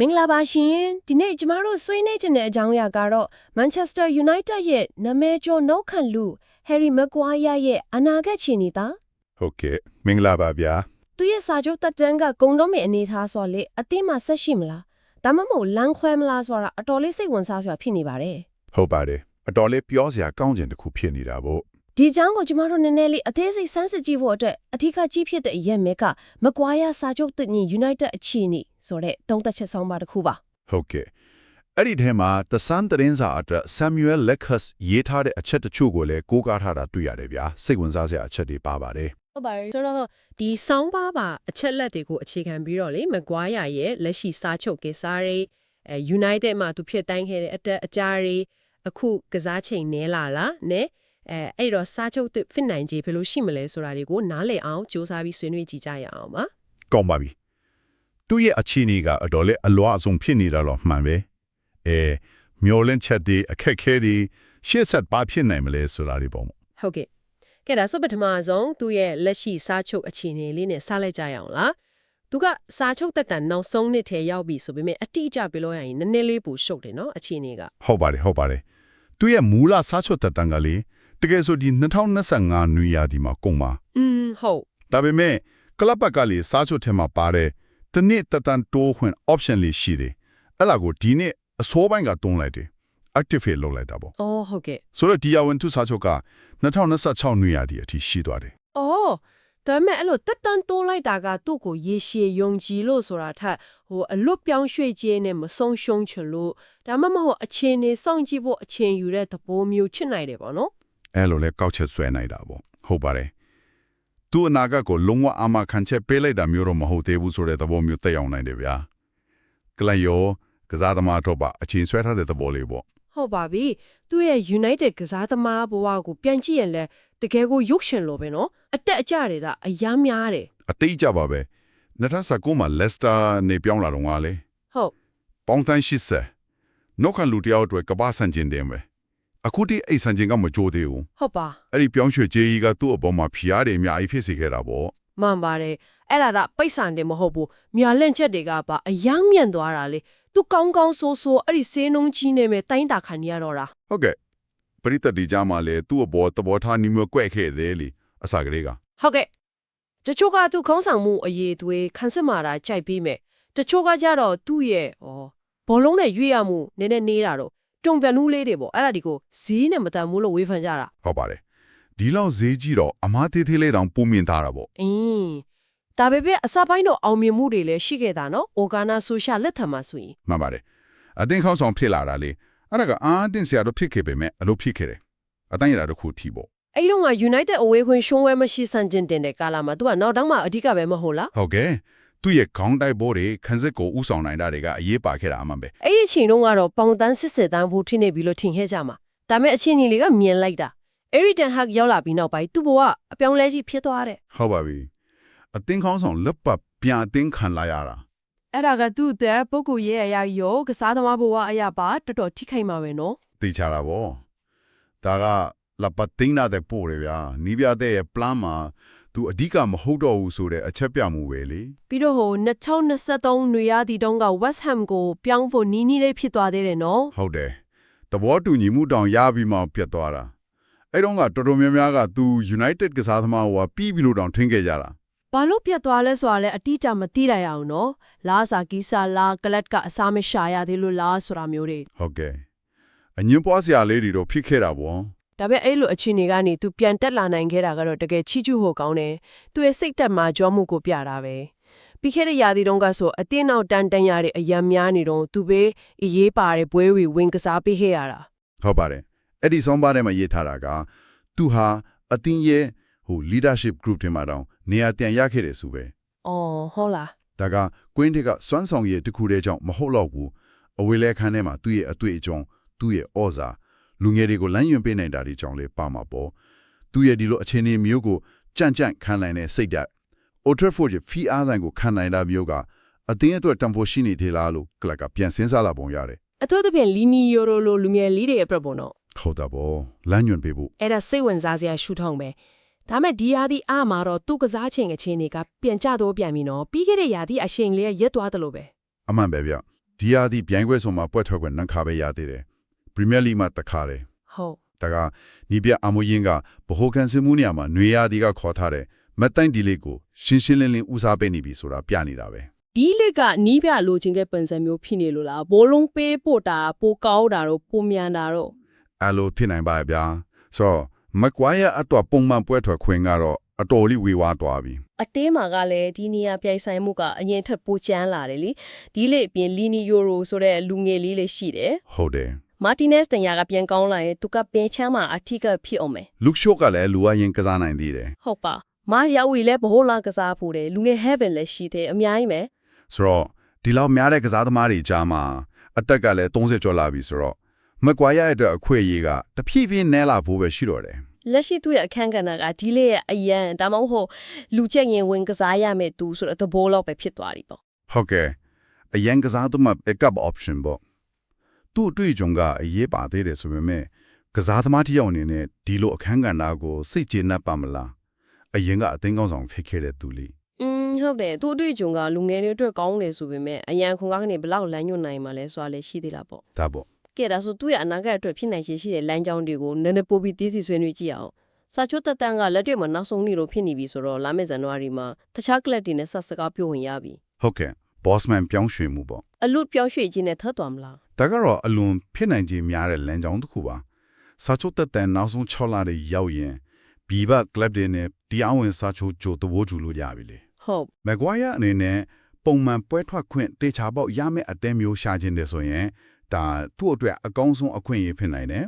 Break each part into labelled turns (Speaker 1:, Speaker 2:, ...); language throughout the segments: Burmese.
Speaker 1: မင်္ဂလာပါရှင်ဒီနေ့ကျမတို့ဆွေးနွေးခြင်းတဲ့အကြောင်းအရာကတော့ Manchester United ရဲ့နာမည်ကျော်နှုတ်ခန့်လူ Harry Maguire ရဲ့အနာဂတ်ခြေနေတာ
Speaker 2: ဟုတ်ကဲ့မင်္ဂလာပါဗျာ
Speaker 1: သူရဲ့စာချုပ်တက်တန်းကဂုံတော့မယ့်အနေထားဆိုတော့လေအသင်းမှာဆက်ရှိမလားဒါမှမဟုတ်လမ်းခွဲမလားဆိုတာအတော်လေးစိတ်ဝင်စားစရာဖြစ်နေပါတယ်
Speaker 2: ဟုတ်ပါတယ်အတော်လေးပြောစရာကောင်းကျင်တစ်ခုဖြစ်နေတာပေါ့
Speaker 1: ဒီအကြောင်းကိုကျမတို့နည်းနည်းလေးအသေးစိတ်စမ်းစစ်ကြည့်ဖို့အတွက်အထူးကြီးဖြစ်တဲ့အရက်မဲက Maguire စာချုပ်တက်ညီ United အခြေအနေဆိုတဲ့တုံးသက်ချက်ဆောင်ပါတစ်ခုပါ
Speaker 2: ဟုတ်ကဲ့အဲ့ဒီထဲမှာ The Sun သတင်းစာအတွက် Samuel Leckhus ရေးထားတဲ့အချက်တချို့ကိုလည်းကိုးကားထားတာတွေ့ရတယ်ဗျာစိတ်ဝင်စားစရာအချက်တွေပါပါတယ်
Speaker 3: ဟုတ်ပါတယ်ဆိုတော့ဒီဆောင်းပါးပါအချက်လက်တွေကိုအခြေခံပြီးတော့လေမကွာရရဲ့လက်ရှိစားချုပ်ကိစ္စတွေအဲ United မှာသူဖြစ်တိုင်းခဲ့တဲ့အတက်အကြတွေအခုကစားချိန်နဲလာလားနဲ အဲအဲ့တော့စားချုပ်သစ်ဖြစ်နိုင်ခြေဘယ်လိုရှိမလဲဆိုတာတွေကိုနားလည်အောင်စူးစမ်းပြီးဆွေးနွေးကြည့်ကြရအောင်ပါ
Speaker 2: ကောင်းပါပြီသူ့ရဲ့အခြေအနေကအတော်လေးအလွားအဆုံးဖြစ်နေတာတော့မှန်ပဲအဲမျောလင့်ချက်တွေအခက်ခဲတွေရှေ့ဆက်ပါဖြစ်နိုင်မလဲဆိုတာတွေပေါ့
Speaker 3: ဟုတ်ကဲ့ကဲဒါဆိုပထမဆုံးသူ့ရဲ့လက်ရှိစားချုပ်အခြေအနေလေးနဲ့စလိုက်ကြရအောင်လားသူကစားချုပ်တက်တန်နောက်ဆုံးနှစ်ထဲရောက်ပြီဆိုပေမဲ့အတိအကျပြောလို့ရရင်နည်းနည်းလေးပိုရှုပ်တယ်နော်အခြေအနေက
Speaker 2: ဟုတ်ပါတယ်ဟုတ်ပါတယ်သူရဲ့မူလစားချွတ်တက်တန်ကလေး တကယ်ဆိုဒီ2025နွေရာသီမှာကုန်ပါ
Speaker 3: อืมဟုတ်
Speaker 2: ဒါပေမဲ့ကလပ်ဘက်ကလေးစားချွတ်ထဲမှာပါတဲ့တနစ်တက်တန်တိုးခွင့် option လေးရှိတယ်အဲ့လာကိုဒီနေ့အစိုးပိုင်းကတွန်းလိုက်တယ် activate လုပ်လိုက်တာပေါ့
Speaker 3: အော်ဟုတ်ကဲ့
Speaker 2: ဆိုတော့ဒီယာဝန်သူစားချွတ်က2026နွေရာသီအထိရှိသွားတယ်
Speaker 3: အော်ဒါပေမဲ့အဲ့လိုတက်တန်တိုးလိုက်တာကသူ့ကိုရေရှည်ယုံကြည်လို့ဆိုတာထက်ဟိုအလွတ်ပြောင်းရွှေ့ခြင်းနဲ့မဆုံးရှုံးချင်လို့ဒါမှမဟုတ်အခြေအနေစောင့်ကြည့်ဖို့အချိန်ယူတဲ့သဘောမျိုးချစ်နိုင်တယ်ပေါ့နော်
Speaker 2: အဲ့လိုလဲကောက်ချက်ဆွဲနိုင်တာပေါ့ဟုတ်ပါတယ်သူ့အနာဂတ်ကိုလုံးဝအာမခံချက်ပေးလိုက်တာမျိုးတော့မဟုတ်သေးဘူးဆိုတဲ့သဘောမျိုးတက်ရောက်နိုင်တယ်ဗျာကလယောကစားသမားတော့ပါအချိန်ဆွဲထားတဲ့သဘောလေးပေါ့
Speaker 3: ဟုတ်ပါပြီသူ့ရဲ့ United ကစားသမားဘဝကိုပြန်ကြည့်ရင်လည်းတကယ်ကိုရုပ်ရှင်လိုပဲနော်အတက်အကျတွေကအယမ်းများတယ်
Speaker 2: အတိတ်ကြပါပဲ2019မှာလက်စတာနေပြောင်းလာတော့ငါလေ
Speaker 3: ဟုတ်
Speaker 2: ပေါင်းတန်း80နောက်ခံလူတယောက်အတွက်ကပ္ပဆန်ကျင်တယ်ပဲ အခုတိအိတ်ဆန်ကျင်ကမကြိုးသေးဘူး
Speaker 3: ဟုတ်ပါ
Speaker 2: အဲ့ဒီပြောင်းရွှေ့ကြေးကြီးကသူ့အပေါ်မှာဖျားတယ်အများကြီးဖြစ်စေခဲ့တာပေါ့
Speaker 3: မှန်ပါတယ်အဲ့ဒါကပိတ်ဆန်တယ်မဟုတ်ဘူးမြာလင့်ချက်တွေကပါအယမ်းမြင့်သွားတာလေသူကောင်းကောင်းဆိုးဆိုးအဲ့ဒီစေးနှုံးကြီးနေမဲ့တိုင်းတာခံရတော့တာ
Speaker 2: ဟုတ်ကဲ့ပရိသတ်ဒီကြမှာလေသူ့အပေါ်သဘောထားနီးမျိုးကွဲ့ခဲ့တယ်လေအစာကလေးက
Speaker 3: ဟုတ်ကဲ့တချို့ကသူခေါင်းဆောင်မှုအရေးသွေးခန်းစစ်မာတာကြိုက်ပြီးမဲ့တချို့ကကြတော့သူ့ရဲ့ဩဘောလုံးနဲ့ရွေ့ရမှုနည်းနည်းနေတာတော့ တုံပြန်နူးလေးတွေပေါ့အဲ့ဒါဒီကိုဈေးနဲ့မတန်ဘူးလို့ဝေဖန်ကြတာ
Speaker 2: ဟုတ်ပါတယ်ဒီလောက်ဈေးကြီးတော့အမားသေးသေးလေးတောင်ပုံမြင်ထားတာပေါ့
Speaker 3: အင်းဒါပေမဲ့အစပိုင်းတော့အောင်မြင်မှုတွေလည်းရှိခဲ့တာနော်။ Organa Social လက်ထံမှာဆိုရင်
Speaker 2: မှန်ပါတယ်အတင်းခေါင်းဆောင်ဖြစ်လာတာလေအဲ့ဒါကအာအတင်းဆရာတို့ဖြစ်ခဲ့ပေမဲ့အလုပ်ဖြစ်ခဲ့တယ်အတိုင်းရတာတစ်ခုထီပေါ့
Speaker 3: အဲ့တော့က United အဝေးခွင့်ရှုံးဝဲမရှိဆန့်ကျင်တင်တဲ့ကာလမှာသူကနောက်တောင်မှအဓိကပဲမဟုတ်လား
Speaker 2: ဟုတ်ကဲ့ သူ့ရဲ့ခေါင်းတိုက်ဘောတွေခန်းစစ်ကိုဥဆောင်နိုင်တာတွေကအရေးပါခဲ့တာအမှန်ပဲ။
Speaker 3: အဲ့ဒီအချိန်တုန်းကတော့ပေါင်တန်းစစ်စစ်တန်းဖို့ထိနေပြီလို့ထင်ခဲ့ကြမှာ။ဒါပေမဲ့အချိန်ကြီးလေးကမြင်လိုက်တာ။ Eric Hag ရောက်လာပြီးနောက်ပိုင်းသူ့ဘဝအပြောင်းလဲကြီးဖြစ်သွားတယ်
Speaker 2: ဟုတ်ပါပြီအတင်းခေါင်းဆောင်လက်ပတ်ပြန်အတင်းခံလာရတာ။
Speaker 3: အဲ့ဒါကသူ့တဲ့ပုဂ္ဂိုလ်ရဲ့အရာရောကစားသမားဘဝအရာပါတော်တော်ထိခိုက်မှာပဲနော်
Speaker 2: သိချတာဗောဒါကလပတ်တင်းနာတဲ့ပို့တယ်ဗျာနီးပြတဲ့ရဲ့ plan မှာ သူအဓိကမဟုတ်တော့ဘူးဆိုတဲ့အချက်ပြမှုပဲလေ။
Speaker 3: ပြီးတော့ဟို2023နွေရာသီတုန်းက West Ham ကိုပြောင်းဖို့နီးနီးလေးဖြစ်သွားသေးတယ်နော်
Speaker 2: ဟုတ်တယ်သဘောတူညီမှုတောင်ရပြီးမှပြတ်သွားတာအဲ့တော့ကတော်တော်များများကသူ United ကစားသမားဟိုကပြီးပြီလို့တောင်ထင်ခဲ့ကြတာ
Speaker 3: ဘာလို့ပြတ်သွားလဲဆိုတာလည်းအတိအကျမသိရအောင်နော်လာစာကီစာလာကလတ်ကအစားမရှာရသေးလို့လားဆိုတာမျိုးတွေ
Speaker 2: ဟုတ်ကဲ့အငင်းပွားစရာလေးတွေတော့ဖြစ်ခဲ့တာဗော
Speaker 3: ဒါပေမဲ့အဲ့လိုအခြေအနေကနေ तू ပြန်တက်လာနိုင်ခဲ့တာကတော့တကယ်ချီးကျူးဖို့ကောင်းတယ်သူရဲ့စိတ်တက်မှာကြောမှုကိုပြတာပဲပြီးခဲ့တဲ့ရာသီတုန်းကဆိုအတင်းနောက်တန်းတန်းရတဲ့အယံများနေတော့သူပဲအရေးပါတဲ့ဘွဲတွေဝင်ကစားပေးခဲ့ရတာ
Speaker 2: ဟုတ်ပါတယ်အဲ့ဒီဆုံးပါထဲမှာရေးထားတာကသူဟာအတင်းရဲ့ဟို leadership group တွေမှာတောင်နေရာပြန်ရခဲ့တယ်ဆိုပဲ
Speaker 3: အော်ဟုတ်လား
Speaker 2: ဒါကကွင်းထက်ကစွမ်းဆောင်ရည်တစ်ခုတည်းကြောင့်မဟုတ်တော့ဘူးအဝေးလဲခန်းထဲမှာသူ့ရဲ့အတွေ့အကြုံသူ့ရဲ့ဩဇာ လူငယ်တွေကိုလမ်းညွှန်ပေးနိုင်တာဒီကြောင့်လေပါမှာပေါ့သူ့ရဲ့ဒီလိုအခြေအနေမျိုးကိုကြန့်ကြန့်ခံနိုင်တဲ့စိတ်ဓာတ် Old Trafford ရဲ့ဖီအားတိုင်းကိုခံနိုင်တာမျိုးကအတင်းအတွက်တံပိုးရှိနေသေးလားလို့ကလပ်ကပြန်စဉ်းစားလာပုံရတယ်
Speaker 3: အထူးသဖြင့်လီနီယိုရိုလိုလူငယ်လေးတွေအတွက်ပေါ့နော်
Speaker 2: ဟုတ်တာပေါ့လမ်းညွှန်ပေးဖို့
Speaker 3: အဲ့ဒါစိတ်ဝင်စားစရာရှုထောင့်ပဲဒါမဲ့ဒီယာဒီအမှာတော့သူ့ကစားချိန်အချိန်တွေကပြန်ကျတော့ပြန်ပြီနော်ပြီးခဲ့တဲ့ယာဒီအချိန်လေးရက်သွားတယ်လို့ပဲ
Speaker 2: အမှန်ပဲဗျဒီယာဒီပြိုင်ပွဲဆိုမှာပွဲထွက်ခွင့်နှံခါပဲရသေးတယ် ပရီးမီးယားလိမှာတခါတယ်
Speaker 4: ဟုတ်
Speaker 2: ဒါကနီးပြအမွေးရင်ကဗဟိုကန်စင်မှုနေရာမှာနွေရာသီကခေါ်ထားတဲ့မတ်တိုင်ဒီလေးကိုရှင်းရှင်းလင်းလင်းဦးစားပေးနေပြီဆိုတာပြနေတာပဲ
Speaker 3: ဒီလက်ကနီးပြလိုချင်တဲ့ပုံစံမျိုးဖြစ်နေလို့လားဘောလုံးပေးပို့တာပိုကောင်းတာတော့ပိုမြန်တာတော့
Speaker 2: အဲ့လိုဖြစ်နိုင်ပါရဲ့ဗျာဆိုတော့မကွာရအတော့ပုံမှန်ပွဲထွက်ခွင့်ကတော့အတော်လေးဝေဝါးသွားပြီ
Speaker 3: အတင်းမှာကလည်းဒီနေရာပြိုင်ဆိုင်မှုကအရင်ထက်ပိုကျန်းလာတယ်လीဒီလေအပြင်လီနီယိုရိုဆိုတဲ့လူငယ်လေးလေးရှိတယ်
Speaker 2: ဟုတ်တယ်
Speaker 3: မာတီနက်စ်တန်ယာကပြန်ကောင်းလာရင်သူကပင်ချမ်းမှာအထီးကဖြစ်အောင်မယ်
Speaker 2: လူရှို့ကလည်းလူအရင်ကစားနိုင်သေးတယ်
Speaker 3: ဟုတ်ပါမရောက်ဝီလဲဘဟိုလာကစားဖို့တယ်လူငယ် heaven လည်းရှိတယ်အများကြီးပဲ
Speaker 2: ဆိုတော့ဒီလောက်များတဲ့ကစားသမားတွေကြားမှာအတက်ကလည်း30ကျော်လာပြီဆိုတော့မကွာရတဲ့အတွက်အခွင့်အရေးကတဖြည်းဖြည်းနဲလာဖို့ပဲရှိတော့တယ်
Speaker 3: လက်ရှိသူ့ရဲ့အခန်းကဏ္ဍကဒီလေရဲ့အရန်ဒါမှမဟုတ်လူချက်ရင်ဝင်ကစားရမယ်သူဆိုတော့သဘောလောက်ပဲဖြစ်သွားပြီပေါ့
Speaker 2: ဟုတ်ကဲ့အရင်ကစားသမား backup option ပေါ့ သူ့အတွေ့အကြုံကအရေးပါသေးတယ်ဆိုပေမဲ့ကစားသမားတစ်ယောက်အနေနဲ့ဒီလိုအခန်းကဏ္ဍကိုစိတ်ကျေနပ်ပါမလားအရင်ကအသိကောင်းဆောင်ဖြစ်ခဲ့တဲ့သူလေး
Speaker 3: อืมဟုတ်တယ်သူ့အတွေ့အကြုံကလူငယ်တွေအတွက်ကောင်းတယ်ဆိုပေမဲ့အရန်ခွန်ကားကနေဘလောက်လမ်းညွှန်နိုင်မှာလဲဆိုတာလည်းရှိသေးတာပေါ့
Speaker 2: ဒါပေါ့
Speaker 3: ကဲဒါဆိုသူ့ရဲ့အနာဂတ်အတွက်ဖြစ်နိုင်ခြေရှိတဲ့လမ်းကြောင်းတွေကိုနည်းနည်းပိုပြီးသိစီဆွေးနွေးကြည့်အောင်စာချုပ်တက်တန်းကလက်တွေ့မှာနောက်ဆုံးနေ့လိုဖြစ်နေပြီဆိုတော့လာမယ့်ဇန်နဝါရီမှာတခြားကလပ်တွေနဲ့ဆက်စကားပြောဝင်ရပြီ
Speaker 2: ဟုတ်ကဲ့ bossman ပြောင်းရွှေ့မှုပေါ့
Speaker 3: အလွတ်ပြောင်းရွှေ့ခြင်းနဲ့ထပ်သွားမလား
Speaker 2: ဒါကတော့အလွန်ဖြစ်နိုင်ခြေများတဲ့လမ်းကြောင်းတစ်ခုပါစာချုပ်တက်တဲ့နောက်ဆုံး6လတွေရောက်ရင်ဘီဘကလပ်တွေနဲ့တရားဝင်စာချုပ်ကြိုသဘောတူလို့ရပြီလေ
Speaker 3: ဟုတ်
Speaker 2: မကွာရအနေနဲ့ပုံမှန်ပွဲထွက်ခွင့်တေချာပေါက်ရမယ့်အသင်းမျိုးရှာခြင်းတယ်ဆိုရင်ဒါသူ့အတွက်အကောင်းဆုံးအခွင့်အရေးဖြစ်နိုင်တယ်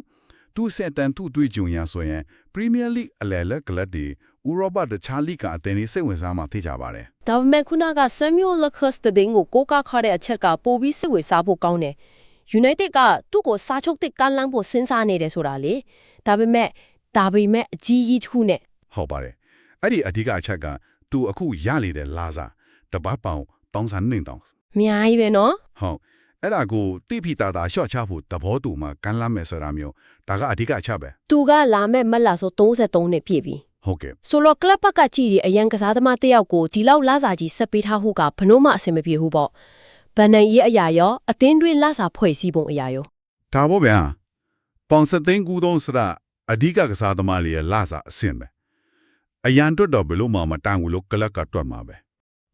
Speaker 2: သူ့ဆက်တန်သူ့တွေ့ကြုံရဆိုရင် Premier League အလဲလက်ကလပ်တွေဥရောပတခြားလိကအသင်းတွေစိတ်ဝင်စားမှသိကြပါတယ်
Speaker 3: ဒါပေမဲ့ခုနက Samuel Lucas တဲ့ဒင်းကိုကိုကခါတဲ့အချက်ကပိုပြီးစိတ်ဝင်စားဖို့ကောင်းတယ် United ကသူ့ကိုစားချုပ်တဲ့ကမ်းလှမ်းဖို့စဉ်းစားနေတယ်ဆိုတာလေဒါပေမဲ့ဒါပေမဲ့အကြီးကြီးတစ်ခုနဲ့
Speaker 2: ဟုတ်ပါတယ်အဲ့ဒီအဓိကအချက်ကသူအခုရလေတဲ့လာစာတပတ်ပေါင်တောင်းစားနေတောင်း
Speaker 3: အများကြီးပဲနော်
Speaker 2: ဟုတ် အဲ့ဒါကိုတိဖိတာတာရှော့ချဖို့သဘောတူမှကမ်းလှမ်းမယ်ဆိုတာမျိုးဒါကအဓိကအချက်ပဲ
Speaker 3: သူကလာမဲ့မတ်လာဆို33နှစ်ပြည့်ပြီ
Speaker 2: ဟုတ်ကဲ့
Speaker 3: ဆိုတော့ကလပ်ဘက်ကကြည့်ရအရန်ကစားသမားတစ်ယောက်ကိုဒီလောက်လာစာကြီးဆက်ပေးထားဖို့ကဘလို့မှအဆင်မပြေဘူးပေါ့ဗန်နန်ရဲ့အရာရောအသင်းတွင်းလာစာဖွဲ့စည်းပုံအရာရော
Speaker 2: ဒါပေါ့ဗျာပေါင်စသိန်းကူသုံးစရာအဓိကကစားသမားလေးရဲ့လာစာအဆင့်ပဲအရန်တွတ်တော့ဘယ်လို့မှမတန်ဘူးလို့ကလပ်ကတွတ်မှာပဲ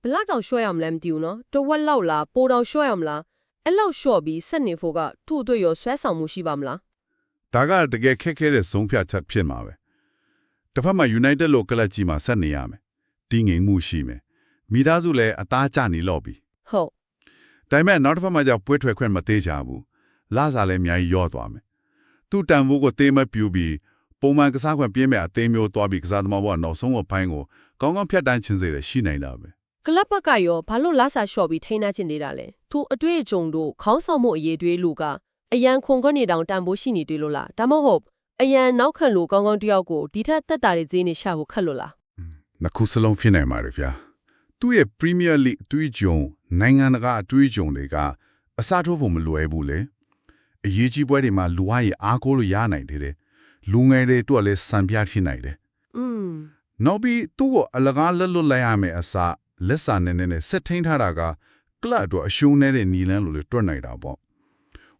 Speaker 5: ဘလောက်တောင်ရှော့ရမလဲမသိဘူးနော်တဝက်လောက်လားပိုတောင်ရှော့ရမလား အဲ့လောက်ရှော့ပြီးဆက်နေဖို့ကသူ့အတွက်ရောဆွဲဆောင်မှုရှိပါမလား
Speaker 2: ဒါကတကယ်ခက်ခဲတဲ့ဆုံးဖြတ်ချက်ဖြစ်မှာပဲတစ်ဖက်မှာ United လို့ကလပ်ကြီးမှာဆက်နေရမယ်တင်းငိမ်မှုရှိမယ်မိသားစုလည်းအသားကျနေတော့ပြီ
Speaker 3: ဟုတ်
Speaker 2: ဒါပေမဲ့နောက်တစ်ဖက်မှာကျပွဲထွက်ခွင့်မသေးချဘူးလာစာလည်းအများကြီးရော့သွားမယ်သူ့တန်ဖိုးကိုသေးမပြူပြီးပုံမှန်ကစားခွင့်ပြင်းမဲ့အသေးမျိုးသွားပြီးကစားသမားဘဝနောက်ဆုံးအပိုင်းကိုကောင်းကောင်းဖြတ်တန်းခြင်းစေတယ်ရှိနိုင်တာပဲ
Speaker 5: ကလပ်ဘက်ကရောဘာလို့လာစာရှော့ပြီးထိန်းထားချင်နေတာလဲသူအတွေ့အကြုံတို့ခေါင်းဆောင်မှုအရေးတွေးလို့ကအရန်ခွန်ခွနေတောင်တန်ဖိုးရှိနေတွေ့လို့လားဒါမှမဟုတ်အရန်နောက်ခံလို့ကောင်းကောင်းတယောက်ကိုဒီထက်တက်တာတွေဈေးနေရှာဖို့ခက်လို့လား
Speaker 2: နှစ်ခုစလုံးဖြစ်နိုင်ပါတယ်ဗျာသူ့ရဲ့ Premier League အတွေ့အကြုံနိုင်ငံတကာအတွေ့အကြုံတွေကအစားထိုးဖို့မလွယ်ဘူးလေအရေးကြီးပွဲတွေမှာလူဝါးရအားကိုးလို့ရနိုင်တယ်တဲ့လူငယ်တွေအတွက်လည်းစံပြဖြစ်နိုင်တယ်
Speaker 5: อืม
Speaker 2: နောက်ပြီးသူ့ကိုအလကားလက်လွတ်လိုက်ရမယ်အစား လက်စာနဲ့နဲ့ဆက်ထိန်ထားတာကကလပ်အတွက်အရှုံးနေတဲ့နီလန်းလိုလေတွတ်နိုင်တာပေါ့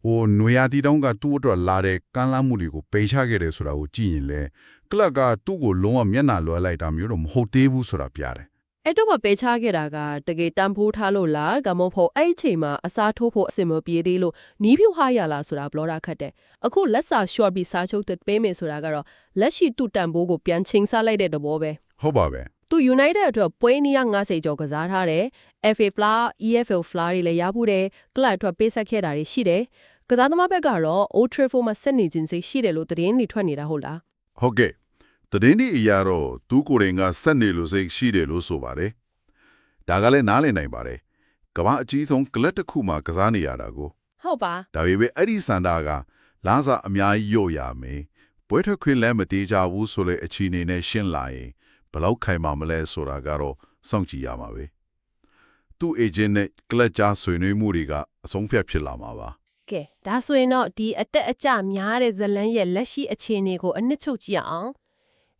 Speaker 2: ဟိုနွေရာတီတောင်းကသူ့အတွက်လာတဲ့ကမ်းလှမ်းမှုတွေကိုပေချခဲ့တယ်ဆိုတာကိုကြည့်ရင်လေကလပ်ကသူ့ကိုလုံးဝမျက်နှာလွှဲလိုက်တာမျိုးတော့မဟုတ်သေးဘူးဆိုတာပြတယ်
Speaker 5: အဲ့တော့မပေချခဲ့တာကတကယ်တန်ဖိုးထားလို့လားကမဟုတ်အဲ့အချိန်မှာအစားထိုးဖို့အစင်မပြေသေးလို့နီးဖြူဟားရလားဆိုတာဘလောတာခတ်တယ်အခုလက်စာ short ပြီးစားချုပ်တက်ပေးမယ်ဆိုတာကတော့လက်ရှိတူတန်ဖိုးကိုပြန်ချိန်ဆလိုက်တဲ့သဘောပဲ
Speaker 2: ဟုတ်ပါပဲ
Speaker 5: သူ United အတွက်ပွဲနီးရ90ကျော်ကစားထားတယ် FA Flower EFL Flower တွေလည်းရဖို့တယ်ကလပ်အတွက်ပေးဆက်ခဲ့တာတွေရှိတယ်ကစားသမားဘက်ကတော့ Old Trafford မှာဆက်နေခြင်းစိတ်ရှိတယ်လို့သတင်းတွေထွက်နေတာဟုတ်လား
Speaker 2: ဟုတ်ကဲ့တည်င်းဒီအရာတော့သူကိုယ်တိုင်ကစက်နေလို့စိတ်ရှိတယ်လို့ဆိုပါတယ်ဒါကလည်းနားလည်နိုင်ပါတယ်ကမ္ဘာအကြီးဆုံးကလပ်တစ်ခုမှာကစားနေရတာကို
Speaker 5: ဟုတ်ပါ
Speaker 2: ဒါပေမဲ့အဲ့ဒီစန္ဒာကလာစားအများကြီးရော့ရမယ်ပွဲထွက်ခွင့်လည်းမတေးကြဘူးဆိုလေအချီအနေနဲ့ရှင်းလာရင် ဘယ်လောက်ခိုင်မာမလဲဆိုတာကတော့စောင့်ကြည့်ရမှာပဲသူ့ agent နဲ့ကလပ်ကြားဆွေးနွေးမှုတွေကအဆုံးဖြတ်ဖြစ်လာမှာပါ
Speaker 6: ကဲဒါဆိုရင်တော့ဒီအသက်အကျများတဲ့ဇလန်ရဲ့လက်ရှိအခြေအနေကိုအနှစ်ချုပ်ကြည့်အောင်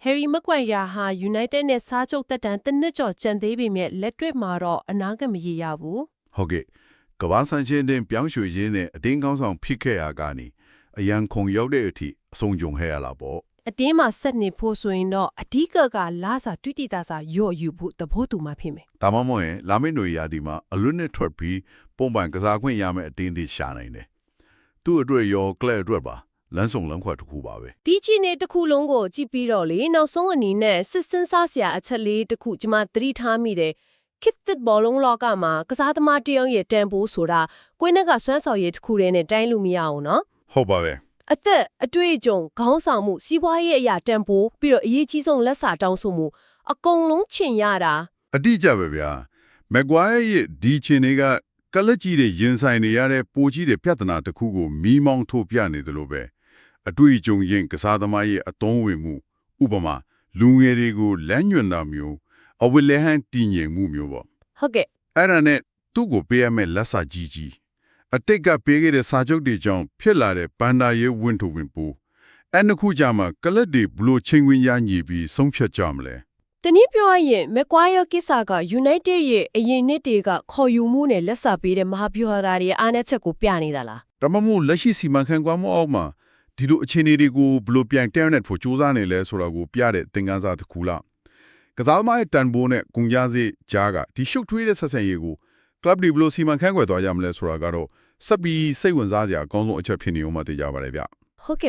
Speaker 6: Harry Maguire ဟာ United နဲ့စားချုပ်သက်တမ်းတစ်နှစ်ကျော်ကျန်သေးပေမဲ့လက်တွေ့မှာတော့အနာဂတ်မရရဘူး
Speaker 2: ဟုတ်ကဲ့ကမ္ဘာစံချင်းတင်ပြောင်းရွှေ့ရင်းနဲ့အတင်းကောင်းဆောင်ဖြစ်ခဲ့ရကနေအရန်ခုံရောက်တဲ့အထိအဆုံးကြုံခဲ့ရလာပေါ့
Speaker 3: အတင်းမှာဆက်နေဖို့ဆိုရင်တော့အဓိကကလာစာတွေ့တိတာစာရော့ယူဖို့သဘောတူမှဖြစ်မယ်
Speaker 2: ဒါမှမဟုတ်ရင်လာမယ့်ຫນွေရာဒီမှာအလွတ်နဲ့ထွက်ပြီးပုံပန်ကစားခွင့်ရမယ့်အတင်းတွေရှာနိုင်တယ်သူ့အတွက်ရောကလဲအတွက်ပါလမ်းဆောင်လမ်းခွက်တစ်ခုပါပဲ
Speaker 3: ဒီချီနေတစ်ခုလုံးကိုကြည့်ပြီးတော့လေနောက်ဆုံးအနေနဲ့စစ်စင်းစားစရာအချက်လေးတစ်ခုကျွန်မသတိထားမိတယ်ခစ်တစ်ဘောလုံးလောကမှာကစားသမားတစ်ယောက်ရဲ့တန်ဖိုးဆိုတာကိုင်းနက်ကစွမ်းဆောင်ရည်တစ်ခုတည်းနဲ့တိုင်းလို့မရအောင်နော်
Speaker 2: ဟုတ်ပါပဲ
Speaker 3: အသက်အတွေ့အကြုံခေါင်းဆောင်မှုစီးပွားရေးအရာတန်ဖိုးပြီးတော့အရေးကြီးဆုံးလက်စာတောင်းဆိုမှုအကုန်လုံးချင်ရတာ
Speaker 2: အတိအကျပဲဗျာမက်ဂွိုင်းရဲ့ဒီချင်းတွေကကလပ်ကြီးတွေရင်ဆိုင်နေရတဲ့ပိုကြီးတဲ့ပြဿနာတစ်ခုကိုမီးမောင်းထိုးပြနေတယ်လို့ပဲအတွေ့အကြုံရင်ကစားသမားရဲ့အသုံးဝင်မှုဥပမာလူငယ်တွေကိုလမ်းညွှန်တာမျိုးအဝိလဲဟန်တည်ငြိမ်မှုမျိုးပေါ့
Speaker 3: ဟုတ်ကဲ့
Speaker 2: အဲ့ဒါနဲ့သူ့ကိုပေးရမယ့်လက်စာကြီးကြီး အတိတ်ကပေးခဲ့တဲ့စာချုပ်တွေကြောင့်ဖြစ်လာတဲ့ဘန္တာရေးဝင်းထုဝင်ပူအဲ့နှစ်ခုကြမှာကလပ်တွေဘလို့ချိန်ဝင်ရညီပြီးဆုံးဖြတ်ကြမလဲ
Speaker 3: တနည်းပြောရရင်မကွာယောကိစ္စက United ရဲ့အရင်နှစ်တွေကခေါ်ယူမှုနဲ့လက်စာပေးတဲ့မဟာဗျူဟာတွေရဲ့အားနည်းချက်ကိုပြနေတာလား
Speaker 2: ဒါမှမဟုတ်လက်ရှိစီမံခန့်ခွဲမှုအောက်မှာဒီလိုအခြေအနေတွေကိုဘယ်လိုပြန် internet ဖို့စူးစမ်းနေလဲဆိုတာကိုပြတဲ့သင်ခန်းစာတစ်ခုလားကစားသမားရဲ့တန်ဖိုးနဲ့ကုန်ကြစေကြားကဒီရှုပ်ထွေးတဲ့ဆက်ဆံရေးကို club တွေဘယ်လိုစီမံခန့်ခွဲသွားကြမလဲဆိုတာကတော့စက်ပြီးစိတ်ဝင်စားစရာအကောင်းဆုံးအချက်ဖြစ်နေဦးမှာသိကြပါတယ်ဗျ
Speaker 3: ဟုတ်ကဲ့